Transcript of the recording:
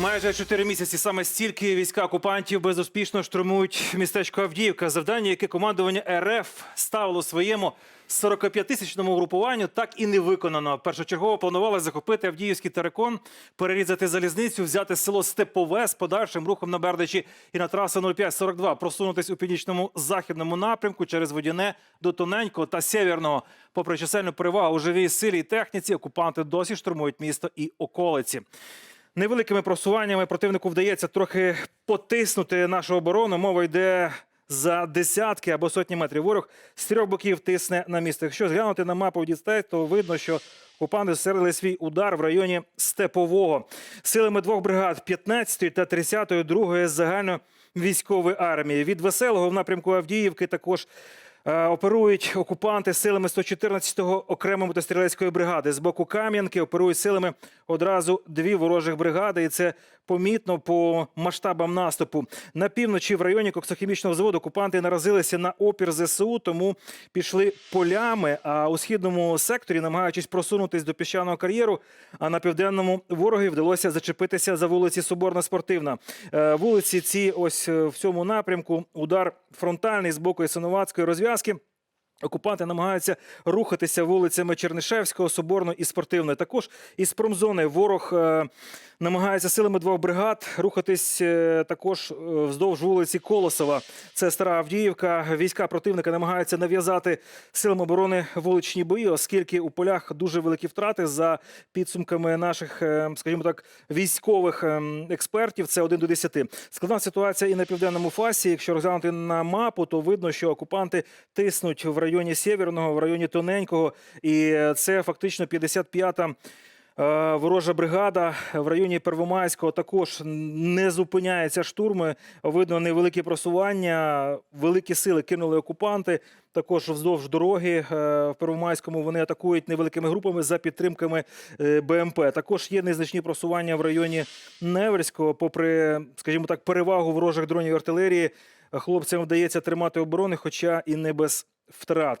Майже чотири місяці саме стільки війська окупантів безуспішно штурмують містечко Авдіївка. Завдання, яке командування РФ ставило своєму 45-тисячному групуванню, так і не виконано. Першочергово планували захопити Авдіївський терикон, перерізати залізницю, взяти село Степове з подальшим рухом на Бердичі і на трасу 0542 просунутись у північному західному напрямку через Водяне до Тоненького та Сєвєрного. Попри чисельну перевагу у живій силі і техніці, окупанти досі штурмують місто і околиці. Невеликими просуваннями противнику вдається трохи потиснути нашу оборону. Мова йде за десятки або сотні метрів. Ворог з трьох боків тисне на місто. Якщо зглянути на мапу дістей, то видно, що окупанти зсердили свій удар в районі Степового. Силами двох бригад 15-ї та 30-ї другої загальновійськової армії. Від Веселого в напрямку Авдіївки також Оперують окупанти силами 114-го окремої мотострілецької бригади. З боку Кам'янки оперують силами одразу дві ворожих бригади, і це помітно по масштабам наступу. На півночі в районі коксохімічного заводу окупанти наразилися на опір ЗСУ, тому пішли полями. А у східному секторі, намагаючись просунутись до піщаного кар'єру, а на південному ворогові вдалося зачепитися за вулиці Соборна Спортивна. Е, Вулиці ці ось е, в цьому напрямку. Удар фронтальний з боку Ясиновацької розв'язки. Окупанти намагаються рухатися вулицями Чернишевського, Соборної і Спортивної. Також із промзони ворог е, намагається силами двох бригад рухатись е, також е, вздовж вулиці Колосова. Це стара Авдіївка. Війська противника намагаються нав'язати силам оборони вуличні бої, оскільки у полях дуже великі втрати за підсумками наших, скажімо так, військових е, експертів. Це 1 до 10. Складна ситуація і на південному фасі. Якщо розглянути на мапу, то видно, що окупанти тиснуть в районі Сєвєрного, в районі Тоненького, і це фактично 55-та. Е, Ворожа бригада в районі Первомайського також не зупиняється штурми. Видно невеликі просування, великі сили кинули окупанти. Також вздовж дороги е, в Первомайському вони атакують невеликими групами за підтримками е, БМП. Також є незначні просування в районі Неверського, попри, скажімо так, перевагу ворожих дронів артилерії. Хлопцям вдається тримати оборони, хоча і не без втрат.